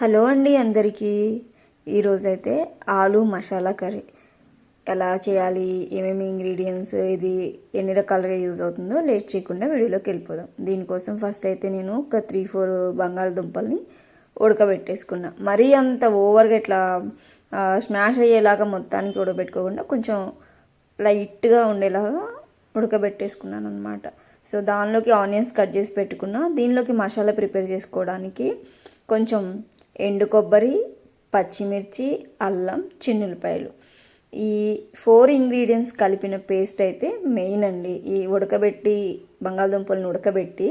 Hello అండి అందరికీ. ఈరోజైతే ఆలు మసాలా కర్రీ. ఎలా చేయాలి? ఏమేమి ఇంగ్రీడియంట్స్? ఇది ఎన్ని రకాలుగా యూజ్ అవుతుందో లేట్ చేయకుండా వీడియోలోకి వెళ్ళిపోదాం. దీనికోసం ఫస్ట్ అయితే నేను ఒక త్రీ ఫోర్ బంగాళదుంపల్ని ఉడకబెట్టేసుకున్నా. మరీ అంత ఓవర్గా ఇట్లా స్మాష్ అయ్యేలాగా మొత్తానికి ఉడకబెట్టుకోకుండా కొంచెం లైట్గా ఉండేలాగా ఉడకబెట్టేసుకున్నాను అనమాట సో దానిలోకి ఆనియన్స్ కట్ చేసి పెట్టుకున్నా. దీనిలోకి మసాలా ప్రిపేర్ చేసుకోవడానికి కొంచెం ఎండు కొబ్బరి పచ్చిమిర్చి అల్లం చిన్నులపాయలు. ఈ ఫోర్ ఇంగ్రీడియంట్స్ కలిపిన పేస్ట్ అయితే మెయిన్ అండి. ఈ ఉడకబెట్టి బంగాళదుంపలను ఉడకబెట్టి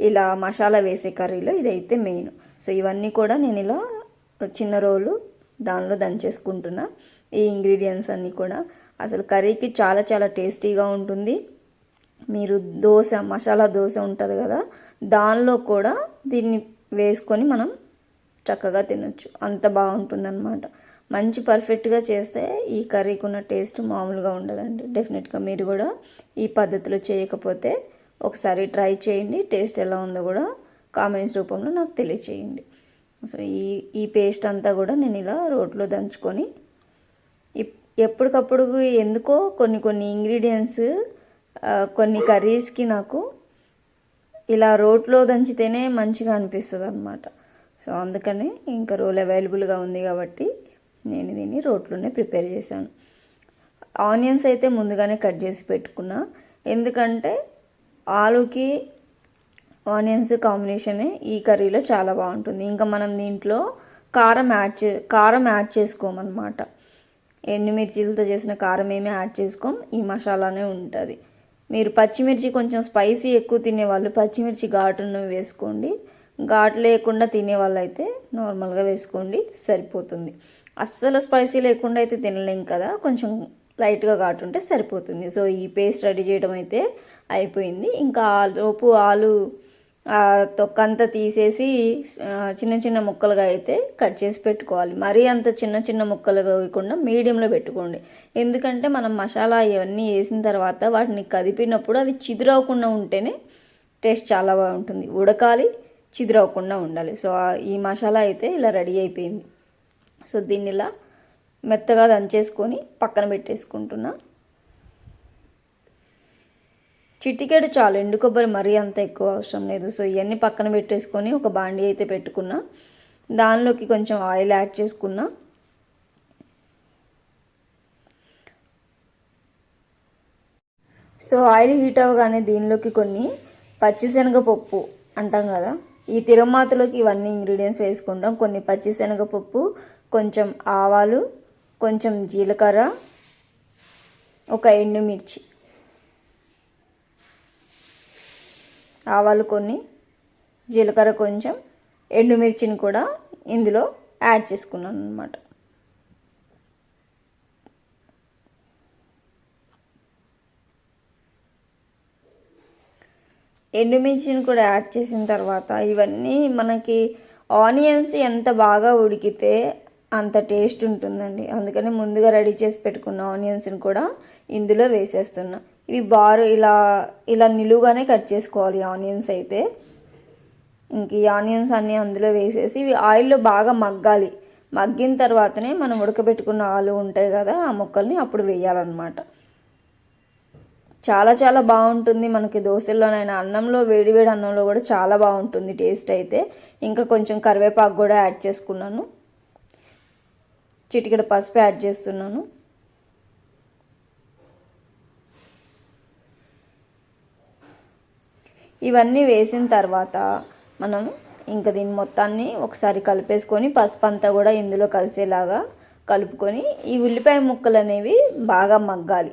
ఇలా మసాలా వేసే కర్రీలో ఇదైతే మెయిన్. సో ఇవన్నీ కూడా నేను ఇలా చిన్న రోలు దానిలో దంచేసుకుంటున్నా. ఈ ఇంగ్రీడియంట్స్ అన్నీ కూడా. అసలు కర్రీకి చాలా చాలా టేస్టీగా ఉంటుంది. మీరు దోశ మసాలా దోశ ఉంటుంది కదా దానిలో కూడా దీన్ని వేసుకొని మనం చక్కగా తినొచ్చు. అంత బాగుంటుందన్నమాట. మంచి పర్ఫెక్ట్గా చేస్తే ఈ కర్రీకి ఉన్న టేస్ట్ మామూలుగా ఉండదండి. డెఫినెట్గా మీరు కూడా ఈ పద్ధతిలో చేయకపోతే ఒకసారి ట్రై చేయండి. టేస్ట్ ఎలా ఉందో కూడా కామెంట్స్ రూపంలో నాకు తెలియచేయండి. సో ఈ ఈ పేస్ట్ అంతా కూడా నేను ఇలా రోట్లో దంచుకొని ఎప్పటికప్పుడు ఎందుకో కొన్ని కొన్ని ఇంగ్రీడియంట్స్ కొన్ని కర్రీస్కి నాకు ఇలా రోట్లో దంచితేనే మంచిగా అనిపిస్తుంది అనమాట సో అందుకని ఇంకా రోల్ అవైలబుల్గా ఉంది కాబట్టి నేను దీన్ని రోట్లోనే ప్రిపేర్ చేశాను. ఆనియన్స్ అయితే ముందుగానే కట్ చేసి పెట్టుకున్నా. ఎందుకంటే ఆలుకి ఆనియన్స్ కాంబినేషనే ఈ కర్రీలో చాలా బాగుంటుంది. ఇంకా మనం దీంట్లో కారం యాడ్ చే కారం యాడ్ చేసుకోమన్నమాట. ఎండుమిర్చిలతో చేసిన కారం ఏమి యాడ్ చేసుకోం ఈ మసాలానే ఉంటుంది. మీరు పచ్చిమిర్చి కొంచెం స్పైసీ ఎక్కువ తినేవాళ్ళు పచ్చిమిర్చి ఘాటును వేసుకోండి. ఘాటు లేకుండా తినేవాళ్ళు అయితే నార్మల్గా వేసుకోండి సరిపోతుంది. అస్సలు స్పైసీ లేకుండా అయితే తినలేం కదా కొంచెం లైట్గా ఘాటు ఉంటే సరిపోతుంది. సో ఈ పేస్ట్ రెడీ చేయడం అయితే అయిపోయింది. ఇంకా లోపు ఆలు తొక్కంతా తీసేసి చిన్న చిన్న ముక్కలుగా అయితే కట్ చేసి పెట్టుకోవాలి. మరీ అంత చిన్న చిన్న ముక్కలుగా కాకుండా మీడియంలో పెట్టుకోండి. ఎందుకంటే మనం మసాలా ఇవన్నీ వేసిన తర్వాత వాటిని కదిపినప్పుడు అవి చిదురవకుండా ఉంటేనే టేస్ట్ చాలా బాగుంటుంది. ఉడకాలి చిదిరవకుండా ఉండాలి. సో ఈ మసాలా అయితే ఇలా రెడీ అయిపోయింది. సో దీన్ని ఇలా మెత్తగా దంచేసుకొని పక్కన పెట్టేసుకుంటున్నా. చిటికెడు చాలు. ఎండు కొబ్బరి మరీ అంత ఎక్కువ అవసరం లేదు. సో ఇవన్నీ పక్కన పెట్టేసుకొని ఒక బాండీ అయితే పెట్టుకున్నా. దానిలోకి కొంచెం ఆయిల్ యాడ్ చేసుకున్నా. సో ఆయిల్ హీట్ అవ్వగానే దీనిలోకి కొన్ని పచ్చిశనగపప్పు అంటాం కదా. ఈ తిరుమాతలోకి ఇవన్నీ ఇంగ్రీడియంట్స్ వేసుకుంటాం. కొన్ని పచ్చిశనగపప్పు కొంచెం ఆవాలు కొంచెం జీలకర్ర ఒక ఎండుమిర్చి ఆవాలు కొన్ని జీలకర్ర కొంచెం ఎండుమిర్చిని కూడా ఇందులో యాడ్ చేసుకున్నాను అనమాట ఎండుమిర్చిని కూడా యాడ్ చేసిన తర్వాత ఇవన్నీ మనకి ఆనియన్స్ ఎంత బాగా ఉడికితే అంత టేస్ట్ ఉంటుందండి. అందుకని ముందుగా రెడీ చేసి పెట్టుకున్న ఆనియన్స్ని కూడా ఇందులో వేసేస్తున్నా. ఇవి బారు ఇలా ఇలా నిలువుగానే కట్ చేసుకోవాలి ఆనియన్స్ అయితే. ఇంక ఈ ఆనియన్స్ అన్నీ అందులో వేసేసి ఇవి ఆయిల్లో బాగా మగ్గాలి. మగ్గిన తర్వాతనే మనం ఉడకబెట్టుకున్న ఆలు ఉంటాయి కదా ఆ ముక్కల్ని అప్పుడు వేయాలన్నమాట. చాలా చాలా బాగుంటుంది. మనకి దోశల్లోనైనా అన్నంలో వేడివేడి అన్నంలో కూడా చాలా బాగుంటుంది టేస్ట్ అయితే. ఇంకా కొంచెం కరివేపాకు కూడా యాడ్ చేసుకున్నాను. చిటికెడ పసుపు యాడ్ చేస్తున్నాను. ఇవన్నీ వేసిన తర్వాత మనం ఇంకా దీని మొత్తాన్ని ఒకసారి కలిపేసుకొని పసుపు అంతా కూడా ఇందులో కలిసేలాగా కలుపుకొని ఈ ఉల్లిపాయ ముక్కలు అనేవి బాగా మగ్గాలి.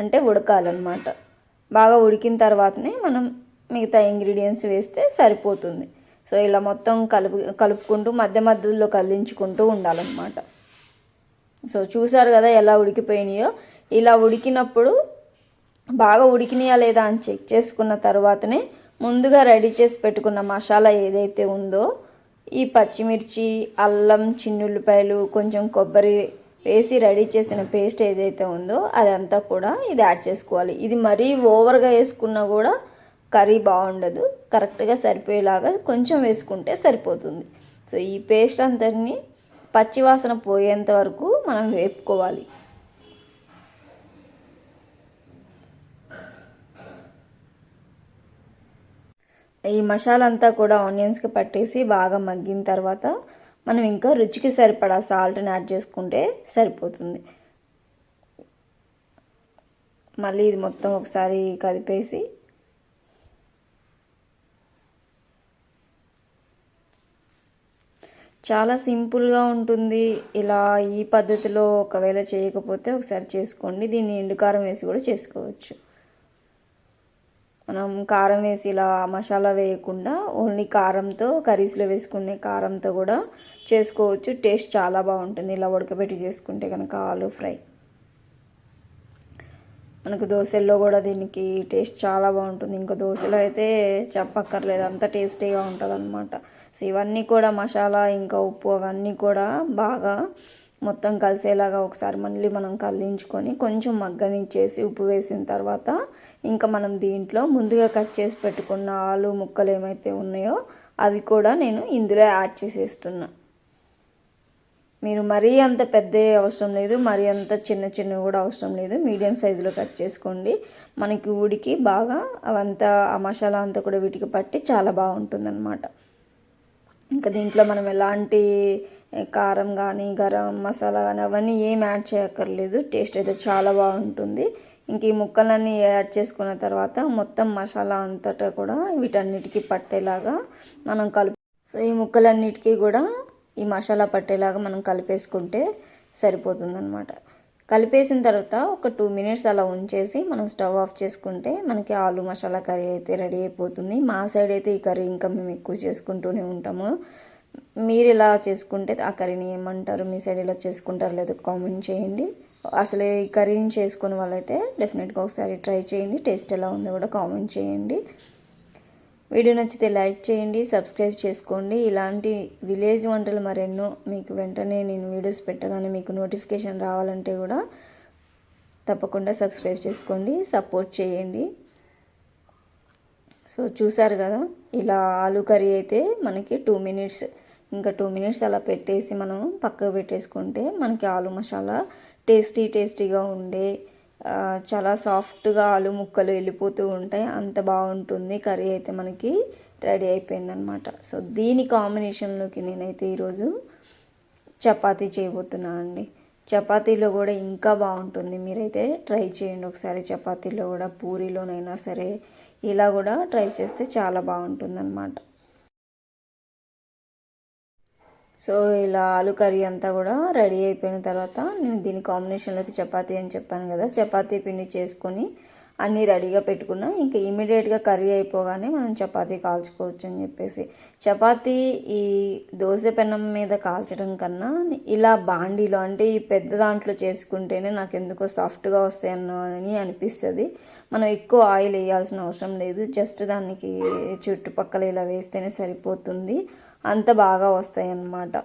అంటే ఉడకాలన్నమాట. బాగా ఉడికిన తర్వాతనే మనం మిగతా ఇంగ్రీడియంట్స్ వేస్తే సరిపోతుంది. సో ఇలా మొత్తం కలుపు కలుపుకుంటూ మధ్య మధ్యలో కదిలించుకుంటూ ఉండాలన్నమాట. సో చూసారు కదా ఎలా ఉడికిపోయినాయో? ఇలా ఉడికినప్పుడు బాగా ఉడికినాయా లేదా అని చెక్ చేసుకున్న తర్వాతనే ముందుగా రెడీ చేసి పెట్టుకున్న మసాలా ఏదైతే ఉందో ఈ పచ్చిమిర్చి అల్లం చిన్నుల్లిపాయలు కొంచెం కొబ్బరి వేసి రెడీ చేసిన పేస్ట్ ఏదైతే ఉందో అదంతా కూడా ఇది యాడ్ చేసుకోవాలి. ఇది మరీ ఓవర్గా వేసుకున్నా కూడా కర్రీ బాగుండదు. కరెక్ట్గా సరిపోయేలాగా కొంచెం వేసుకుంటే సరిపోతుంది. సో ఈ పేస్ట్ అంతటిని పచ్చివాసన పోయేంత వరకు మనం వేపుకోవాలి. ఈ మసాలా అంతా కూడా ఆనియన్స్కి పట్టేసి బాగా మగ్గిన తర్వాత మనం ఇంకా రుచికి సరిపడా సాల్ట్ని యాడ్ చేసుకుంటే సరిపోతుంది. మళ్ళీ ఇది మొత్తం ఒకసారి కదిపేసి చాలా సింపుల్గా ఉంటుంది. ఇలా ఈ పద్ధతిలో ఒకవేళ చేయకపోతే ఒకసారి చేసుకోండి. దీన్ని ఎండుకారం వేసి కూడా చేసుకోవచ్చు. మనం కారం వేసి ఇలా మసాలా వేయకుండా ఓన్లీ కారంతో కర్రీస్లో వేసుకునే కారంతో కూడా చేసుకోవచ్చు. టేస్ట్ చాలా బాగుంటుంది. ఇలా ఉడకబెట్టి చేసుకుంటే కనుక ఆలు ఫ్రై. మనకు దోశల్లో కూడా దీనికి టేస్ట్ చాలా బాగుంటుంది. ఇంకా దోశలో అయితే చెప్పక్కర్లేదు. అంత టేస్టీగా ఉంటుంది అనమాట సో ఇవన్నీ కూడా మసాలా ఇంకా ఉప్పు అవన్నీ కూడా బాగా మొత్తం కలిసేలాగా ఒకసారి మళ్ళీ మనం కల్లించుకొని కొంచెం మగ్గనిచ్చేసి ఉప్పు వేసిన తర్వాత ఇంకా మనం దీంట్లో ముందుగా కట్ చేసి పెట్టుకున్న ఆలు ముక్కలు ఏమైతే ఉన్నాయో అవి కూడా నేను ఇందులో యాడ్ చేసేస్తున్నా. మీరు మరీ అంత పెద్ద అవసరం లేదు మరీ అంత చిన్న చిన్నవి కూడా అవసరం లేదు. మీడియం సైజులో కట్ చేసుకోండి. మనకి ఉడికి బాగా అవంతా ఆ మసాలా అంతా కూడా వీటికి పట్టి చాలా బాగుంటుందన్నమాట. ఇంకా దీంట్లో మనం ఎలాంటి కారం కానీ గరం మసాలా కానీ అవన్నీ ఏం యాడ్ చేయక్కర్లేదు. టేస్ట్ అయితే చాలా బాగుంటుంది. ఇంక ఈ ముక్కలన్నీ యాడ్ చేసుకున్న తర్వాత మొత్తం మసాలా అంతటా కూడా వీటన్నిటికీ పట్టేలాగా మనం కలుపు సో ఈ ముక్కలన్నిటికీ కూడా ఈ మసాలా పట్టేలాగా మనం కలిపేసుకుంటే సరిపోతుందన్నమాట. కలిపేసిన తర్వాత ఒక టూ మినిట్స్ అలా ఉంచేసి మనం స్టవ్ ఆఫ్ చేసుకుంటే మనకి ఆలు మసాలా కర్రీ అయితే రెడీ అయిపోతుంది. మా సైడ్ అయితే ఈ కర్రీ ఇంకా మేము ఎక్కువ చేసుకుంటూనే ఉంటాము. మీరు ఇలా చేసుకుంటే ఆ కర్రీని ఏమంటారు? మీ సైడ్ ఇలా చేసుకుంటారు లేదో కామెంట్ చేయండి. అసలు ఈ కర్రీని చేసుకునే వాళ్ళైతే డెఫినెట్గా ఒకసారి ట్రై చేయండి. టేస్ట్ ఎలా ఉందో కూడా కామెంట్ చేయండి. వీడియో నచ్చితే లైక్ చేయండి సబ్స్క్రైబ్ చేసుకోండి. ఇలాంటి విలేజ్ వంటలు మరెన్నో మీకు వెంటనే నేను వీడియోస్ పెట్టగానే మీకు నోటిఫికేషన్ రావాలంటే కూడా తప్పకుండా సబ్స్క్రైబ్ చేసుకోండి సపోర్ట్ చేయండి. సో చూసారు కదా ఇలా ఆలు కర్రీ అయితే మనకి టూ మినిట్స్ ఇంకా టూ మినిట్స్ అలా పెట్టేసి మనం పక్కకు పెట్టేసుకుంటే మనకి ఆలు మసాలా టేస్టీ టేస్టీగా ఉండే చాలా సాఫ్ట్గా ఆలు ముక్కలు వెళ్ళిపోతూ ఉంటాయి. అంత బాగుంటుంది. కర్రీ అయితే మనకి రెడీ అయిపోయిందనమాట సో దీని కాంబినేషన్లోకి నేనైతే ఈరోజు చపాతీ చేయబోతున్నాను అండి. చపాతీలో కూడా ఇంకా బాగుంటుంది. మీరైతే ట్రై చేయండి. ఒకసారి చపాతీలో కూడా పూరీలోనైనా సరే ఇలా కూడా ట్రై చేస్తే చాలా బాగుంటుంది అనమాట సో ఇలా ఆలు కర్రీ అంతా కూడా రెడీ అయిపోయిన తర్వాత నేను దీని కాంబినేషన్లోకి చపాతీ అని చెప్పాను కదా చపాతీ పిండి చేసుకొని అన్నీ రెడీగా పెట్టుకున్నా. ఇంకా ఇమీడియట్గా కర్రీ అయిపోగానే మనం చపాతీ కాల్చుకోవచ్చు అని చెప్పేసి. చపాతీ ఈ దోశ పెనం మీద కాల్చడం కన్నా ఇలా బాండీలో అంటే ఈ పెద్ద దాంట్లో చేసుకుంటేనే నాకు ఎందుకో సాఫ్ట్గా వస్తాయన్న అని అనిపిస్తుంది. మనం ఎక్కువ ఆయిల్ వేయాల్సిన అవసరం లేదు. జస్ట్ దానికి చుట్టుపక్కల ఇలా వేస్తేనే సరిపోతుంది. అంత బాగా వస్తాయి అన్నమాట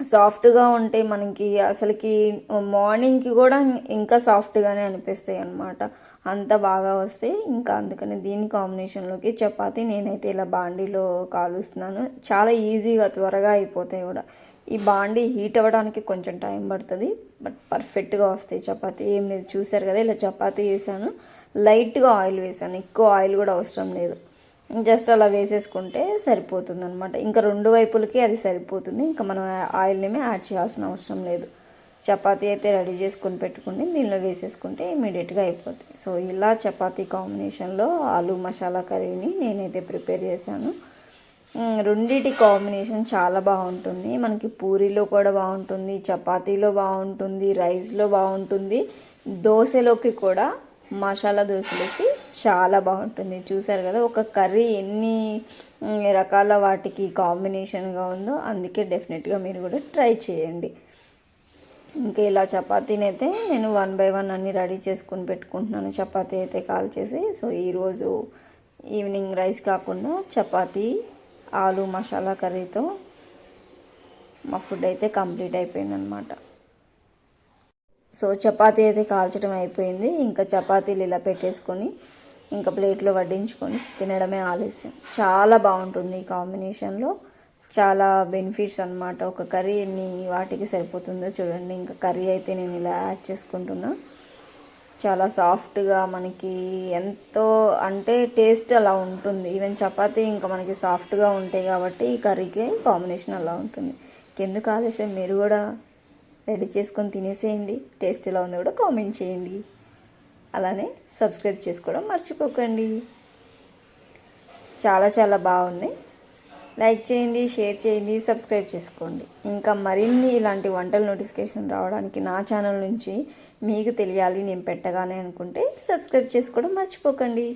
సాఫ్ట్గా ఉంటే మనకి అసలుకి మార్నింగ్కి కూడా ఇంకా సాఫ్ట్గానే అనిపిస్తాయి అనమాట అంత బాగా వస్తాయి. ఇంకా అందుకని దీని కాంబినేషన్లోకి చపాతీ నేనైతే ఇలా బాండీలో కాలుస్తున్నాను. చాలా ఈజీగా త్వరగా అయిపోతాయి కూడా. ఈ బాండీ హీట్ అవ్వడానికి కొంచెం టైం పడుతుంది. బట్ పర్ఫెక్ట్గా వస్తాయి చపాతీ. ఏం లేదు చూసారు కదా ఇలా చపాతీ వేసాను లైట్గా ఆయిల్ వేసాను ఎక్కువ ఆయిల్ కూడా అవసరం లేదు. జస్ట్ అలా వేసేసుకుంటే సరిపోతుంది అనమాట ఇంకా రెండు వైపులకి అది సరిపోతుంది. ఇంకా మనం ఆయిల్ని యాడ్ చేయాల్సిన అవసరం లేదు. చపాతీ అయితే రెడీ చేసుకొని పెట్టుకుని దీనిలో వేసేసుకుంటే ఇమీడియట్గా అయిపోతుంది. సో ఇలా చపాతీ కాంబినేషన్లో ఆలు మసాలా కర్రీని నేనైతే ప్రిపేర్ చేశాను. రెండిటి కాంబినేషన్ చాలా బాగుంటుంది. మనకి పూరీలో కూడా బాగుంటుంది చపాతీలో బాగుంటుంది రైస్లో బాగుంటుంది. దోశలోకి కూడా మసాలా దోశలోకి చాలా బాగుంటుంది. చూసారు కదా ఒక కర్రీ ఎన్ని రకాల వాటికి కాంబినేషన్గా ఉందో అందుకే డెఫినెట్గా మీరు కూడా ట్రై చేయండి. ఇంకా ఇలా చపాతీని అయితే నేను వన్ బై వన్ అన్నీ రెడీ చేసుకుని పెట్టుకుంటున్నాను. చపాతీ అయితే కాల్ చేసి. సో ఈరోజు ఈవినింగ్ రైస్ కాకుండా చపాతీ ఆలు మసాలా కర్రీతో మా ఫుడ్ అయితే కంప్లీట్ అయిపోయిందనమాట సో చపాతీ అయితే కాల్చడం అయిపోయింది. ఇంకా చపాతీలు ఇలా పెట్టేసుకొని ఇంకా ప్లేట్లో వడ్డించుకొని తినడమే ఆలస్యం. చాలా బాగుంటుంది ఈ కాంబినేషన్లో. చాలా బెనిఫిట్స్ అన్నమాట. ఒక కర్రీ ఎన్ని వాటికి సరిపోతుందో చూడండి. ఇంకా కర్రీ అయితే నేను ఇలా యాడ్ చేసుకుంటున్నా. చాలా సాఫ్ట్గా మనకి ఎంతో అంటే టేస్ట్ అలా ఉంటుంది. ఈవెన్ చపాతీ ఇంకా మనకి సాఫ్ట్గా ఉంటాయి కాబట్టి ఈ కర్రీకి కాంబినేషన్ అలా ఉంటుంది. ఎందుకు ఆలస్యం? మీరు కూడా రెడీ చేసుకొని తినేసేయండి. టేస్ట్ ఎలా ఉందో కూడా కామెంట్ చేయండి. అలానే సబ్స్క్రైబ్ చేసుకోవడం మర్చిపోకండి. చాలా చాలా బాగుంది. లైక్ చేయండి షేర్ చేయండి సబ్స్క్రైబ్ చేసుకోండి. ఇంకా మరిన్ని ఇలాంటి వంటల నోటిఫికేషన్ రావడానికి నా ఛానల్ నుంచి మీకు తెలియాలి నేను పెట్టగానే అనుకుంటే సబ్స్క్రైబ్ చేసుకోవడం మర్చిపోకండి.